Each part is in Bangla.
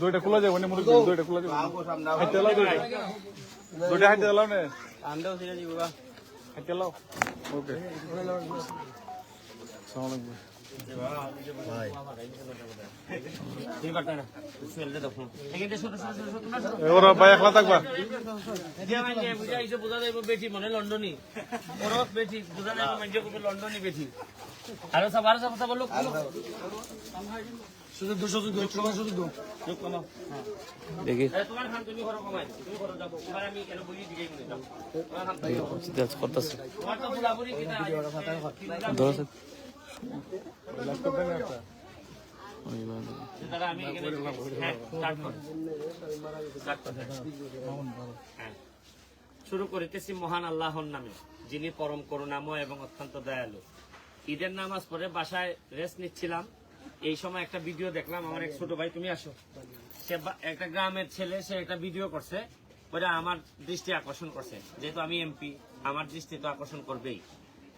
দুইটা খোলা যাবে মনে দুইটা খোলা যাবে। হাইতে এলাও দুইটা। দুইটা হাইতে এলাও নে। হাইতে এলাও ওকে। সালাম আলাইকুম। এ, ওরা ভাই একলা থাকবা? বেটি মনে লন্ডনী ওরত বেটি বুঝা যাবে মানুষ করবে লন্ডনী বেটি আরও সব আরও সব সব লোক শুধু দুশো শুধু তোমার শুধু দু দেখি। তোমার খান তুমি ঘর কমাই তুমি ঘর যাব তোমার আমি কেন বলি দিকে মনে যাব তোমার খান করতেছে তোমার তো বুড়াবুড়ি কিনা ধরো শুরু করিতেছি মহান আল্লাহর নামে, যিনি পরম করুণাময় এবং অত্যন্ত দয়ালু। ঈদের নামাজ পড়ে বাসায় রেস্ট নিচ্ছিলাম। এই সময় একটা ভিডিও দেখলাম, আমার এক ছোট ভাই, তুমি আসো। সে একটা গ্রামের ছেলে, সে একটা ভিডিও করছে ওটা আমার দৃষ্টি আকর্ষণ করছে। যেহেতু আমি এমপি আমার দৃষ্টি তো আকর্ষণ করবেই।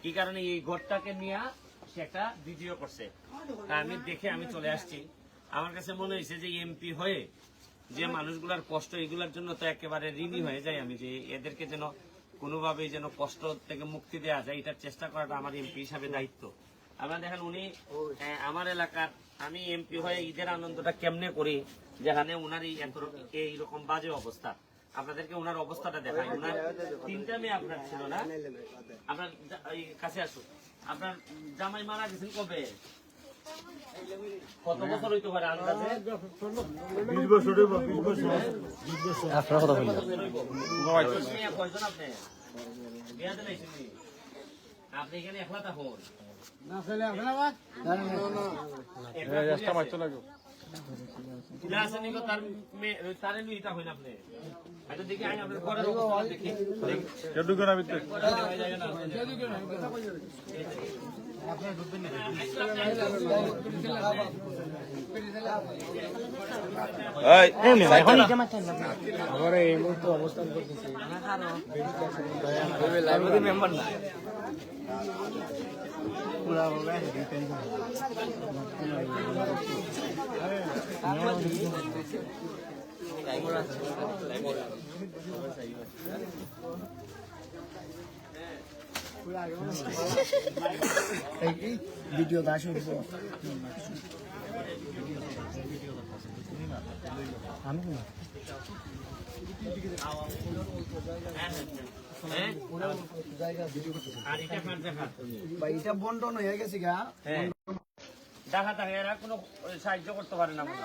কি কারণে এই ঘরটাকে নিয়ে সে একটা ভিডিও করছে। তা আমি দেখে আমি চলে আসছি। আমার কাছে মনে হয়েছে যে এমপি হয়ে যে মানুষগুলার কষ্ট, এগুলার জন্য তো একেবারে ঋণী হয়ে যায় আমি, যে এদেরকে যেন কোনোভাবেই যেন কষ্ট থেকে মুক্তি দেওয়া যায়, এটার চেষ্টা করাটা আমার এমপি হিসাবে দায়িত্ব। আপনারা দেখেন উনি আমার এলাকার আমি এমপি হয়ে ঈদের আনন্দটা কেমনে করি, যেখানে উনার এই এইরকম বাজে অবস্থা। আপনাদেরকে ওনার অবস্থাটা দেখাই। ওনার তিনটা মেয়ে আপনার ছিল না? আপনার কাছে আসুন। আপনার জামাই মারা গেছেন কবে? কত বছর হইতে পারে আন্দাজে? আপনার কথা বললাম কয়জন আপনি? এখানে একলা থাকুন। মাইতো লাগবে ছিলা আছে নিকো তার মেয়ে তারে লুই তা হইন আপনি আচ্ছা দেখি আইন আপনার ঘরের অবস্থা দেখি দেখি কেউ ঢুকে না ভিতরে ভিডিও দাস হ্যাঁ আর এটা বন্টন হয়ে গেছে গা। হ্যাঁ। দেখা থাকে এরা কোনো সাহায্য করতে পারে না মনে।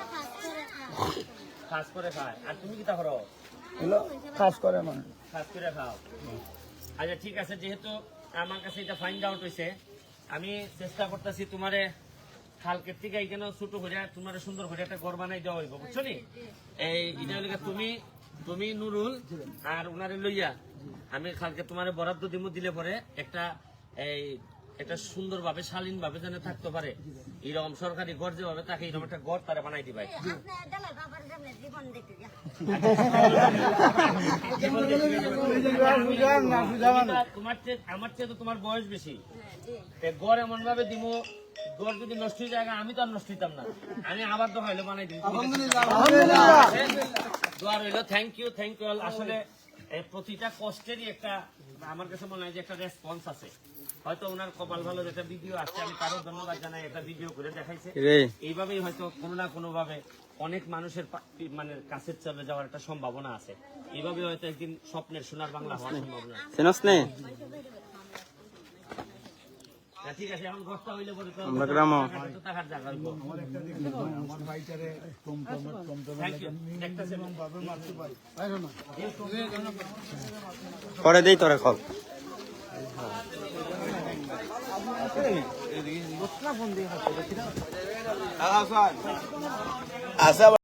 খাস করে খায়। আর তুমি কি তা করো কাজ করে মানে খাস করে খাও। আচ্ছা ঠিক আছে যেহেতু আমার কাছে এটা ফাইন্ড আউট হয়েছে আমি চেষ্টা করতেছি তোমারে খালকের থেকে এইখানে ছোট করে তোমার সুন্দর করে একটা ঘর বানাই দেওয়া হইব বুঝছ নি? এই এটা গিয়ে তুমি তুমি নুরুল আর উনারে লইয়া আমি খালকে তোমার বরাদ্দ দিমু দিলে পরে একটা এই একটা সুন্দর ভাবে শালীন ভাবে যেন থাকতে পারে। এরকম সরকারি ঘর যেভাবে তাকে এরকম একটা ঘর তারা বানাই দিবাই তোমার আমার চেয়ে তো তোমার বয়স বেশি। তে গড় এমন ভাবে দিব গড় যদি নষ্ট হয়ে যায় আমি তো আর নষ্ট হইতাম না। আমি আবার তো হইল বানাই দোয়া রইল থ্যাংক ইউ থ্যাংক ইউ আসলে প্রতিটা কষ্টেরই একটা আমার কাছে মনে হয় যে একটা রেসপন্স আছে। হয়তো ওনার কপাল ভালো যেটা ভিডিও আসছে আমি তারও ধন্যবাদ জানাই একটা ভিডিও করে দেখাইছে। এইভাবেই হয়তো কোনো না কোনো ভাবে অনেক মানুষের মানে কাছে চলে যাওয়ার একটা সম্ভাবনা আছে। এইভাবে হয়তো একদিন স্বপ্নের সোনার বাংলা হওয়ার সম্ভাবনা আছে। পরে আমরা দেই তোরে কল আচ্ছা।